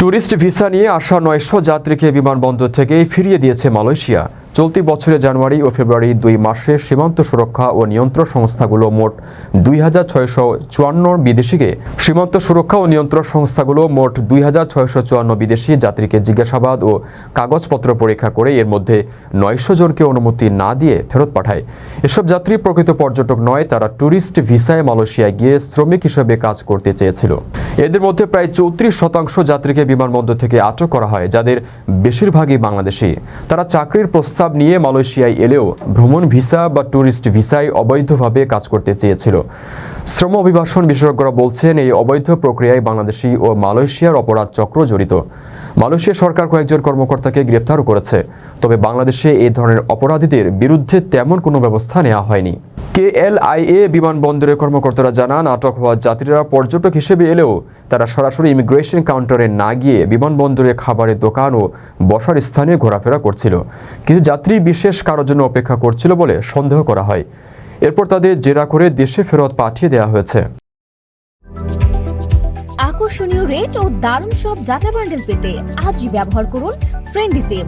Tourist visa নিয়ে আসা নয়শো যাত্রীকে বিমানবন্দর থেকে ফিরিয়ে দিয়েছে মালয়েশিয়া। চলতি বছরের জানুয়ারি ও ফেব্রুয়ারি দুই মাসে সীমান্ত সুরক্ষা ও নিয়ন্ত্রণ সংস্থাগুলো মোট দুই হাজার ছয়শো চুয়ান্ন বিদেশিকে সীমান্ত সুরক্ষা ও নিয়ন্ত্রণ সংস্থাগুলো মোট দুই হাজার ছয়শো চুয়ান্ন বিদেশি যাত্রীকে জিজ্ঞাসাবাদ ও কাগজপত্র পরীক্ষা করে এর মধ্যে নয়শো জনকে অনুমতি না দিয়ে ফেরত পাঠায়। এসব যাত্রী প্রকৃত পর্যটক নয়, তারা ট্যুরিস্ট ভিসায় মালয়েশিয়ায় গিয়ে শ্রমিক হিসেবে কাজ করতে চেয়েছিল। এদের মধ্যে প্রায় চৌত্রিশ শতাংশ যাত্রীকে বিমানবন্দর থেকে আটক করা হয়, যাদের বেশিরভাগই বাংলাদেশি। তারা চাকরির প্রস্তাব নিয়ে মালয়েশিয়ায় এলেও ভ্রমণ ভিসা বা ট্যুরিস্ট ভিসায় অবৈধভাবে কাজ করতে চেয়েছিল। শ্রম অভিবাসন বিশেষজ্ঞরা বলছেন, এই অবৈধ প্রক্রিয়ায় বাংলাদেশি ও মালয়েশিয়ার অপরাধ চক্র জড়িত। মালয়েশিয়া সরকার কয়েকজন কর্মকর্তাকে গ্রেপ্তারও করেছে, তবে বাংলাদেশে এই ধরনের অপরাধীদের বিরুদ্ধে তেমন কোনো ব্যবস্থা নেওয়া হয়নি। কেএলআইএ বিমানবন্দরের কর্মকর্তারা জানান, আটক হওয়া যাত্রীরা পর্যটক হিসেবে এলেও তারা সরাসরি ইমিগ্রেশন কাউন্টারে না গিয়ে বিমানবন্দরে খাবারের দোকান ও বসার স্থানে ঘোরাফেরা করছিল। কিছু যাত্রী বিশেষ কারোর জন্য অপেক্ষা করছিল বলে সন্দেহ করা হয়। এরপর তাদের জেরা করে দেশে ফেরত পাঠিয়ে দেওয়া হয়েছে। আকর্ষণীয় রেট ও দারুণ সব ডাটা বান্ডেল পেতে আজই ব্যবহার করুন ফ্রেন্ডি সিম